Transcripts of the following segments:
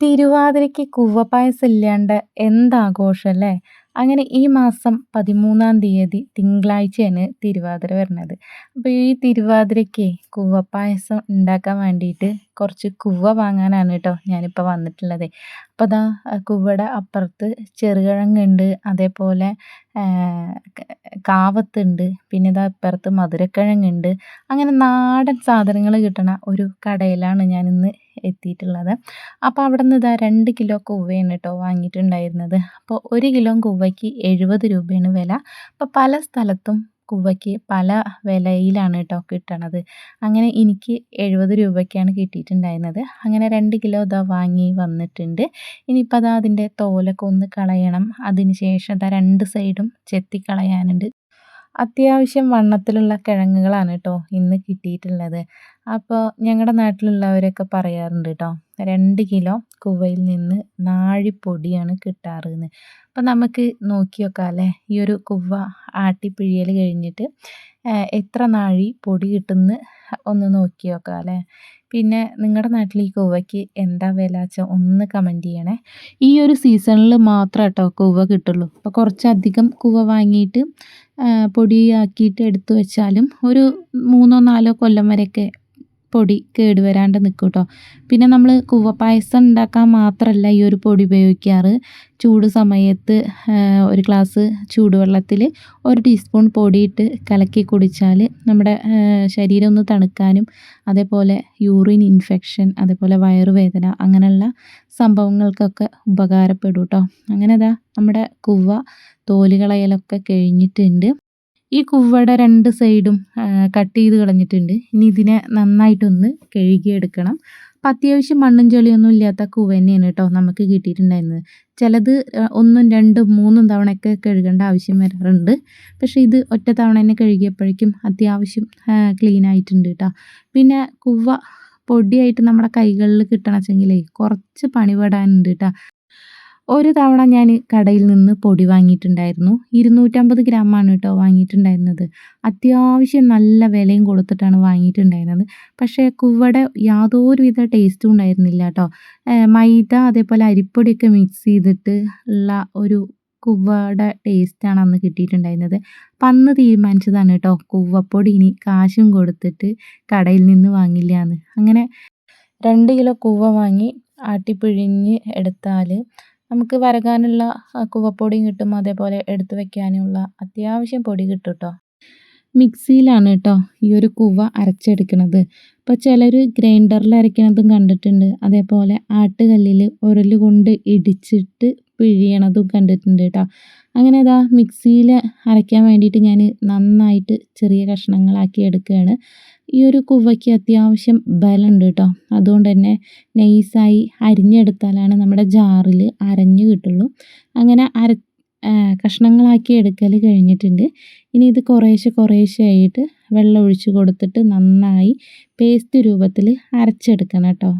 തിരുവാതിരയ്ക്ക് കൂവപ്പായസം ഇല്ലാണ്ട് എന്താഘോഷം അല്ലേ അങ്ങനെ ഈ മാസം പതിമൂന്നാം തീയതി തിങ്കളാഴ്ചയാണ് തിരുവാതിര വരുന്നത്. അപ്പോൾ ഈ തിരുവാതിരയ്ക്ക് കൂവപ്പായസം ഉണ്ടാക്കാൻ വേണ്ടിയിട്ട് കുറച്ച് കുവ്വ വാങ്ങാനാണ് കേട്ടോ ഞാനിപ്പോൾ വന്നിട്ടുള്ളത്. അപ്പോൾ ദാ കുവ്വയുടെ അപ്പുറത്ത് ചെറുകിഴങ്ങുണ്ട് അതേപോലെ കാവത്തുണ്ട് പിന്നെ ഇതാ ഇപ്പുറത്ത് മധുരക്കിഴങ്ങുണ്ട്. അങ്ങനെ നാടൻ സാധനങ്ങൾ കിട്ടണ ഒരു കടയിലാണ് ഞാൻ ഇന്ന് എത്തിയിട്ടുള്ളത്. അപ്പോൾ അവിടെ നിന്ന് ഇതാ രണ്ട് കിലോ കുവ്വയാണ് കേട്ടോ വാങ്ങിയിട്ടുണ്ടായിരുന്നത്. അപ്പോൾ ഒരു കിലോ കുവ്വയ്ക്ക് എഴുപത് രൂപയാണ് വില. അപ്പോൾ പല സ്ഥലത്തും കുവ്വയ്ക്ക് പല വിലയിലാണ് കേട്ടോ കിട്ടണത്. അങ്ങനെ എനിക്ക് എഴുപത് രൂപയ്ക്കാണ് കിട്ടിയിട്ടുണ്ടായിരുന്നത്. അങ്ങനെ രണ്ട് കിലോ ഇതാ വാങ്ങി വന്നിട്ടുണ്ട്. ഇനിയിപ്പോൾ അതാ അതിന്റെ തോലൊക്കെ ഒന്ന് കളയണം. അതിന് ശേഷം അതാ രണ്ട് സൈഡും ചെത്തി കളയാനുണ്ട്. അത്യാവശ്യം വണ്ണത്തിലുള്ള കിഴങ്ങുകളാണ് കേട്ടോ ഇന്ന് കിട്ടിയിട്ടുള്ളത്. അപ്പോൾ ഞങ്ങളുടെ നാട്ടിലുള്ളവരൊക്കെ പറയാറുണ്ട് കേട്ടോ രണ്ട് കിലോ കുവയിൽ നിന്ന് നാഴിപ്പൊടിയാണ് കിട്ടാറ് എന്ന് അപ്പം നമുക്ക് നോക്കി ഈ ഒരു കുവ ആട്ടിപ്പിഴിയൽ കഴിഞ്ഞിട്ട് എത്ര നാഴി പൊടി കിട്ടുമെന്ന് ഒന്ന് നോക്കി നോക്കാം അല്ലേ? പിന്നെ നിങ്ങളുടെ നാട്ടിൽ ഈ കൂവയ്ക്ക് എന്താ വില? വെച്ചാൽ ഒന്ന് കമന്റ് ചെയ്യണേ. ഈ ഒരു സീസണിൽ മാത്രം കേട്ടോ കൂവ കിട്ടുള്ളൂ. അപ്പോൾ കുറച്ചധികം കൂവ വാങ്ങിയിട്ട് പൊടിയാക്കിയിട്ട് എടുത്തു വെച്ചാലും ഒരു മൂന്നോ നാലോ കൊല്ലം വരെയൊക്കെ പൊടി കേടുവരാണ്ട് നിൽക്കും കേട്ടോ പിന്നെ നമ്മൾ കുവപ്പായസം ഉണ്ടാക്കാൻ മാത്രമല്ല ഈ ഒരു പൊടി ഉപയോഗിക്കാറ്. ചൂട് സമയത്ത് ഒരു ഗ്ലാസ് ചൂടുവെള്ളത്തിൽ ഒരു ടീസ്പൂൺ പൊടിയിട്ട് കലക്കി കുടിച്ചാൽ നമ്മുടെ ശരീരം ഒന്ന് തണുക്കാനും അതേപോലെ യൂറിൻ ഇൻഫെക്ഷൻ അതേപോലെ വയറുവേദന അങ്ങനെയുള്ള സംഭവങ്ങൾക്കൊക്കെ ഉപകാരപ്പെടും കേട്ടോ അങ്ങനെ അതാ നമ്മുടെ കുവ്വ തോലുകളയലൊക്കെ കഴിഞ്ഞിട്ടുണ്ട്. ഈ കുവ്വയുടെ രണ്ട് സൈഡും കട്ട് ചെയ്ത് കളഞ്ഞിട്ടുണ്ട്. ഇനി ഇതിനെ നന്നായിട്ടൊന്ന് കഴുകിയെടുക്കണം. അപ്പം അത്യാവശ്യം മണ്ണും ചെളിയൊന്നും ഇല്ലാത്ത കുവ തന്നെയാണ് കേട്ടോ നമുക്ക് കിട്ടിയിട്ടുണ്ടായിരുന്നത്. ചിലത് ഒന്നും രണ്ടും മൂന്നും തവണയൊക്കെ കഴുകേണ്ട ആവശ്യം വരാറുണ്ട്. പക്ഷേ ഇത് ഒറ്റ തവണ തന്നെ കഴുകിയപ്പോഴേക്കും അത്യാവശ്യം ക്ലീൻ ആയിട്ടുണ്ട് കേട്ടോ. പിന്നെ കുവ പൊടിയായിട്ട് നമ്മുടെ കൈകളിൽ കിട്ടണമെച്ചെങ്കിലേ കുറച്ച് പണിപെടാനുണ്ട് കേട്ടോ. ഒരു തവണ ഞാൻ കടയിൽ നിന്ന് പൊടി വാങ്ങിയിട്ടുണ്ടായിരുന്നു. ഇരുന്നൂറ്റമ്പത് ഗ്രാമാണ് കേട്ടോ വാങ്ങിയിട്ടുണ്ടായിരുന്നത്. അത്യാവശ്യം നല്ല വിലയും കൊടുത്തിട്ടാണ് വാങ്ങിയിട്ടുണ്ടായിരുന്നത്. പക്ഷേ കുവടെ യാതൊരുവിധ ടേസ്റ്റും ഉണ്ടായിരുന്നില്ല കേട്ടോ. മൈദ അതേപോലെ അരിപ്പൊടിയൊക്കെ മിക്സ് ചെയ്തിട്ട് ഉള്ള ഒരു കുവ്വയുടെ ടേസ്റ്റാണ് അന്ന് കിട്ടിയിട്ടുണ്ടായിരുന്നത്. അപ്പം അന്ന് തീരുമാനിച്ചതാണ് കേട്ടോ കുവ്വപ്പൊടി ഇനി കാശും കൊടുത്തിട്ട് കടയിൽ നിന്ന് വാങ്ങില്ല എന്ന്. അങ്ങനെ രണ്ട് കിലോ കുവ്വ വാങ്ങി ആട്ടിപ്പിഴിഞ്ഞ് എടുത്താൽ നമുക്ക് വരകാനുള്ള കുവപ്പൊടിയും കിട്ടും. അതേപോലെ എടുത്തു വെക്കാനുള്ള അത്യാവശ്യം പൊടി കിട്ടും കേട്ടോ മിക്സിയിലാണ് കേട്ടോ ഈ ഒരു കുവ അരച്ചെടുക്കുന്നത് ഇപ്പോൾ ചിലർ ഗ്രൈൻഡറിൽ അരയ്ക്കണതും കണ്ടിട്ടുണ്ട്. അതേപോലെ ആട്ടുകല്ലിൽ ഉരൽ കൊണ്ട് ഇടിച്ചിട്ട് പിഴിയണതും കണ്ടിട്ടുണ്ട് കേട്ടോ അങ്ങനെ ഇതാ മിക്സിയിൽ അരയ്ക്കാൻ വേണ്ടിയിട്ട് ഞാൻ നന്നായിട്ട് ചെറിയ കഷ്ണങ്ങളാക്കി എടുക്കുകയാണ്. ഈ ഒരു കുവയ്ക്ക് അത്യാവശ്യം ബലമുണ്ട് കേട്ടോ അതുകൊണ്ട് തന്നെ നൈസായി അരിഞ്ഞെടുത്താലാണ് നമ്മുടെ ജാറിൽ അരഞ്ഞ് കിട്ടുള്ളൂ. അങ്ങനെ അര കഷ്ണങ്ങളാക്കി എടുക്കൽ കഴിഞ്ഞിട്ടുണ്ട്. ഇനി ഇത് കുറേശ്ശെ കുറേശ്ശെ ആയിട്ട് വെള്ളം ഒഴിച്ച് കൊടുത്തിട്ട് നന്നായി പേസ്റ്റ് രൂപത്തിൽ അരച്ചെടുക്കണം കേട്ടോ.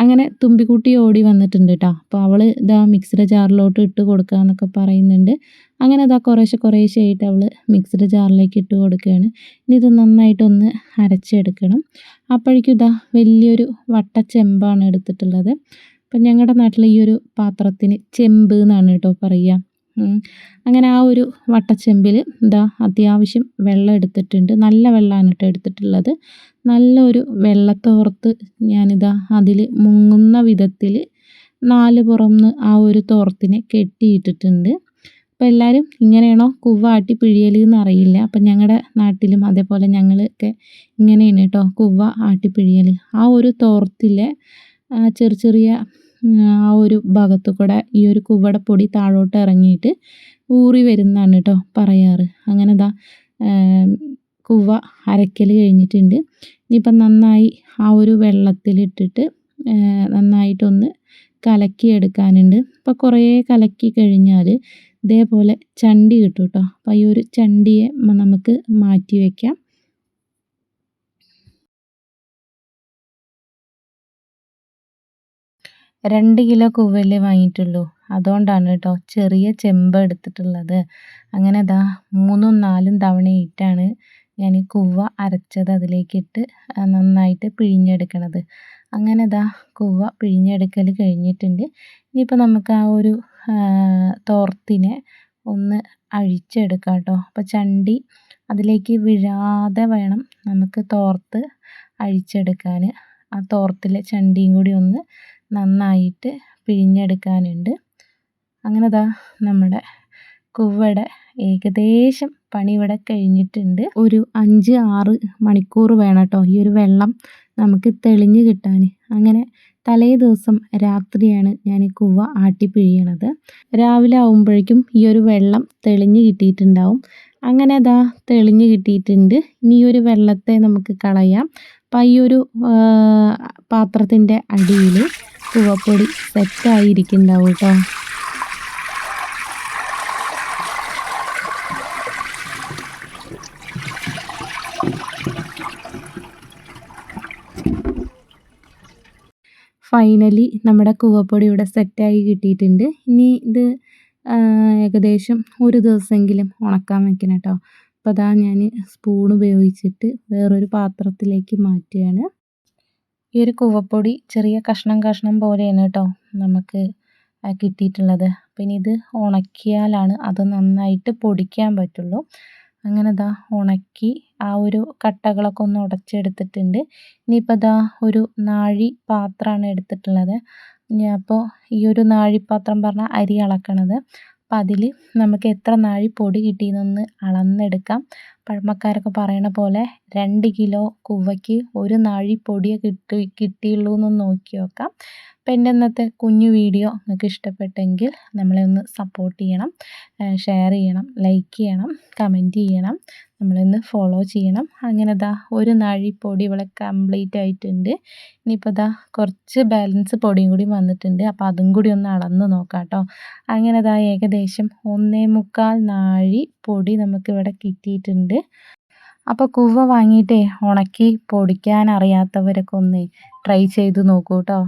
അങ്ങനെ തുമ്പിക്കുട്ടി ഓടി വന്നിട്ടുണ്ട് കേട്ടോ അപ്പോൾ അവൾ ഇതാ മിക്സിയുടെ ജാറിലോട്ട് ഇട്ട് കൊടുക്കുക എന്നൊക്കെ പറയുന്നുണ്ട്. അങ്ങനെ അതാ കുറേശ്ശെ കുറേശ്ശെ ആയിട്ട് അവൾ മിക്സിയുടെ ജാറിലേക്ക് ഇട്ട് കൊടുക്കുകയാണ് ഇനി ഇത് നന്നായിട്ടൊന്ന് അരച്ചെടുക്കണം. അപ്പോഴേക്കും ഇതാ വലിയൊരു വട്ട ചെമ്പാണ് എടുത്തിട്ടുള്ളത്. അപ്പം ഞങ്ങളുടെ നാട്ടിൽ ഈ ഒരു പാത്രത്തിന് ചെമ്പ് എന്നാണ് കേട്ടോ പറയുക അങ്ങനെ ആ ഒരു വട്ടച്ചെമ്പിൽ എന്താ അത്യാവശ്യം വെള്ളം എടുത്തിട്ടുണ്ട്. നല്ല വെള്ളമാണ് കേട്ടോ എടുത്തിട്ടുള്ളത്. നല്ലൊരു വെള്ളത്തോർത്ത് ഞാനിതാ അതിൽ മുങ്ങുന്ന വിധത്തിൽ നാല് പുറംന്ന് ആ ഒരു തോർത്തിനെ കെട്ടിയിട്ടിട്ടുണ്ട്. അപ്പോൾ എല്ലാവരും ഇങ്ങനെയാണോ കുവ്വാട്ടി പിഴിയൽ എന്നറിയില്ല. അപ്പം ഞങ്ങളുടെ നാട്ടിലും അതേപോലെ ഞങ്ങളൊക്കെ ഇങ്ങനെയാണ് കേട്ടോ കുവ്വ ആട്ടിപ്പിഴിയൽ ആ ഒരു തോർത്തിലെ ചെറിയ ചെറിയ ആ ഒരു ഭാഗത്തു കൂടെ ഈ ഒരു കുവടപ്പൊടി പൊടി താഴോട്ട് ഇറങ്ങിയിട്ട് ഊറി വരുന്നതാണ് കേട്ടോ പറയാറ്. അങ്ങനെ ദാ കുവ അരക്കൽ കഴിഞ്ഞിട്ടുണ്ട്. ഇനിയിപ്പം നന്നായി ആ ഒരു വെള്ളത്തിലിട്ടിട്ട് നന്നായിട്ടൊന്ന് കലക്കി എടുക്കാനുണ്ട്. അപ്പോൾ കുറേ കലക്കി കഴിഞ്ഞാൽ ഇതേപോലെ ചണ്ടി കിട്ടും കേട്ടോ അപ്പോൾ ഈ ഒരു ചണ്ടിയെ നമുക്ക് മാറ്റി വയ്ക്കാം രണ്ട് കിലോ കൂവല്ലേ വാങ്ങിയിട്ടുള്ളൂ. അതുകൊണ്ടാണ് കേട്ടോ ചെറിയ ചെമ്പ് എടുത്തിട്ടുള്ളത്. അങ്ങനെ ദാ മൂന്നും നാലും തവണയായിട്ടാണ് ഞാൻ കുവ്വ അരച്ചത് അതിലേക്കിട്ട് നന്നായിട്ട് പിഴിഞ്ഞെടുക്കണത്. അങ്ങനെ ഇതാ കുവ്വ പിഴിഞ്ഞെടുക്കൽ കഴിഞ്ഞിട്ടുണ്ട്. ഇനിയിപ്പോൾ നമുക്ക് ആ ഒരു തോർത്തിനെ ഒന്ന് അഴിച്ചെടുക്കാം കേട്ടോ. അപ്പോൾ ചണ്ടി അതിലേക്ക് വിഴാതെ വേണം നമുക്ക് തോർത്ത് അഴിച്ചെടുക്കാൻ ആ തോർത്തിലെ ചണ്ടിയും കൂടി ഒന്ന് നന്നായിട്ട് പിഴിഞ്ഞെടുക്കാനുണ്ട്. അങ്ങനെ ദാ നമ്മുടെ കുവ്വയുടെ ഏകദേശം പണി ഇവിടെ കഴിഞ്ഞിട്ടുണ്ട്. ഒരു അഞ്ച് ആറ് മണിക്കൂർ വേണം കേട്ടോ ഈ ഒരു വെള്ളം നമുക്ക് തെളിഞ്ഞ് കിട്ടാൻ അങ്ങനെ തലേ ദിവസം രാത്രിയാണ് ഞാൻ ഈ കുവ്വ ആട്ടി പിഴിയണത്. രാവിലെ ആകുമ്പോഴേക്കും ഈ ഒരു വെള്ളം തെളിഞ്ഞ് കിട്ടിയിട്ടുണ്ടാവും. അങ്ങനെ അതാ തെളിഞ്ഞ് കിട്ടിയിട്ടുണ്ട്. ഇനി ഒരു വെള്ളത്തെ നമുക്ക് കളയാം. അപ്പം ഈ ഒരു പാത്രത്തിന്റെ അടിയിൽ കുവപ്പൊടി സെറ്റായിരിക്കുന്നുണ്ടാവും കേട്ടോ ഫൈനലി നമ്മുടെ കൂവപ്പൊടി ഇവിടെ സെറ്റായി കിട്ടിയിട്ടുണ്ട്. ഇനി ഇത് ഏകദേശം ഒരു ദിവസമെങ്കിലും ഉണക്കാൻ വെക്കണം കേട്ടോ. അപ്പോൾ അതാ ഞാൻ സ്പൂൺ ഉപയോഗിച്ചിട്ട് വേറൊരു പാത്രത്തിലേക്ക് മാറ്റുകയാണ്. ഈ ഒരു കൂവപ്പൊടി ചെറിയ കഷ്ണം കഷ്ണം പോലെയാണ് കേട്ടോ നമുക്ക് കിട്ടിയിട്ടുള്ളത്. പിന്നെ ഇത് ഉണക്കിയാലാണ് അത് നന്നായിട്ട് പൊടിക്കാൻ പറ്റുള്ളൂ. അങ്ങനെ ദാ ഉണക്കി ആ ഒരു കട്ടകളൊക്കെ ഒന്ന് ഉടച്ചെടുത്തിട്ടുണ്ട്. ഇനിയിപ്പോൾ ദാ ഒരു നാഴി പാത്രമാണ് എടുത്തിട്ടുള്ളത്. അപ്പോൾ ഈ ഒരു നാഴിപ്പാത്രം പറഞ്ഞാൽ അരി അളക്കണത്. അപ്പം അതിൽ നമുക്ക് എത്ര നാഴി പൊടി കിട്ടിയെന്നൊന്ന് അളന്നെടുക്കാം. പഴമക്കാരൊക്കെ പറയണ പോലെ രണ്ട് കിലോ കുവ്വയ്ക്ക് ഒരു നാഴി പൊടിയെ കിട്ടി കിട്ടിയുള്ളൂ എന്നൊന്ന് നോക്കി നോക്കാം. അപ്പോൾ എന്റെ ഇന്നത്തെ കുഞ്ഞു വീഡിയോ നിങ്ങൾക്ക് ഇഷ്ടപ്പെട്ടെങ്കിൽ നമ്മളെ ഒന്ന് സപ്പോർട്ട് ചെയ്യണം ഷെയർ ചെയ്യണം ലൈക്ക് ചെയ്യണം കമന്റ് ചെയ്യണം. നമ്മളൊന്ന് ഫോളോ ചെയ്യണം. അങ്ങനെ ദാ ഒരു നാഴി പൊടി ഇവിടെ കംപ്ലീറ്റ് ആയിട്ടുണ്ട്. ഇനിയിപ്പോൾ ദാ കുറച്ച് ബാലൻസ് പൊടിയും കൂടി വന്നിട്ടുണ്ട്. അപ്പോൾ അതും കൂടി ഒന്ന് അളന്ന് നോക്കാം കേട്ടോ അങ്ങനെ ദാ ഏകദേശം ഒന്നേ മുക്കാൽ നാഴി പൊടി നമുക്കിവിടെ കിട്ടിയിട്ടുണ്ട്. അപ്പോൾ കുവ്വ വാങ്ങിയിട്ടേ ഉണക്കി പൊടിക്കാൻ അറിയാത്തവരൊക്കെ ഒന്ന് ട്രൈ ചെയ്ത് നോക്കൂ കേട്ടോ